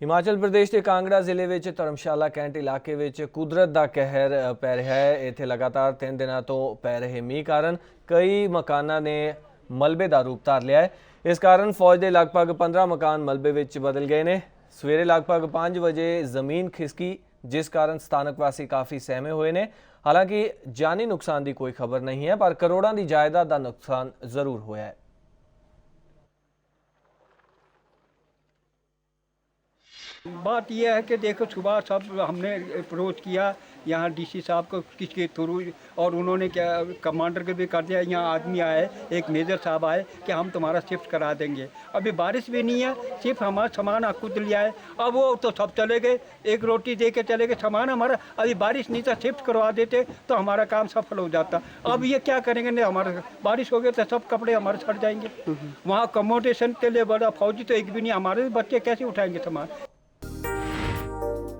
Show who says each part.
Speaker 1: ਹਿਮਾਚਲ ਪ੍ਰਦੇਸ਼ ਦੇ ਕਾਂਗੜਾ ਜ਼ਿਲ੍ਹੇ ਵਿੱਚ ਧਰਮਸ਼ਾਲਾ ਕੈਂਟ ਇਲਾਕੇ ਵਿੱਚ ਕੁਦਰਤ ਦਾ ਕਹਿਰ ਪੈ ਰਿਹਾ ਹੈ। ਇੱਥੇ ਲਗਾਤਾਰ 3 ਦਿਨਾਂ ਤੋਂ ਪੈ ਰਹੇ ਮੀਂਹ ਕਾਰਨ ਕਈ ਮਕਾਨਾਂ ਨੇ ਮਲਬੇ ਦਾ ਰੂਪ ਧਾਰ ਲਿਆ ਹੈ। ਇਸ ਕਾਰਨ ਫੌਜ ਦੇ ਲਗਭਗ 15 ਮਕਾਨ ਮਲਬੇ ਵਿੱਚ ਬਦਲ ਗਏ ਨੇ। ਸਵੇਰੇ ਲਗਭਗ 5 ਵਜੇ ਜ਼ਮੀਨ ਖਿਸਕੀ, ਜਿਸ ਕਾਰਨ ਸਥਾਨਕ ਵਾਸੀ ਕਾਫੀ ਸਹਿਮੇ ਹੋਏ ਨੇ। ਹਾਲਾਂਕਿ ਜਾਨੀ ਨੁਕਸਾਨ ਦੀ ਕੋਈ ਖਬਰ ਨਹੀਂ ਹੈ, ਪਰ ਕਰੋੜਾਂ ਦੀ ਜਾਇਦਾਦ ਦਾ ਨੁਕਸਾਨ ਜ਼ਰੂਰ ਹੋਇਆ ਹੈ।
Speaker 2: बात यह है कि देखो सुबह सब हमने अप्रोच किया यहाँ डीसी साहब को किसके थ्रू और उन्होंने क्या कमांडर के भी कर दिया यहाँ आदमी आए एक मेजर साहब आए कि हम तुम्हारा शिफ्ट करा देंगे। अभी बारिश भी नहीं है सिर्फ़ हमारा सामान खुद लिया है अब वो तो सब चले गए एक रोटी दे के चले गए सामान हमारा अभी बारिश नहीं था शिफ्ट करवा देते तो हमारा काम सफल हो जाता। अब ये क्या करेंगे नहीं हमारा बारिश हो गया तो सब कपड़े हमारे सड़ जाएँगे। वहाँ कमोडेशन के लिए बड़ा फौजी तो एक भी नहीं हमारे बच्चे कैसे उठाएँगे सामान?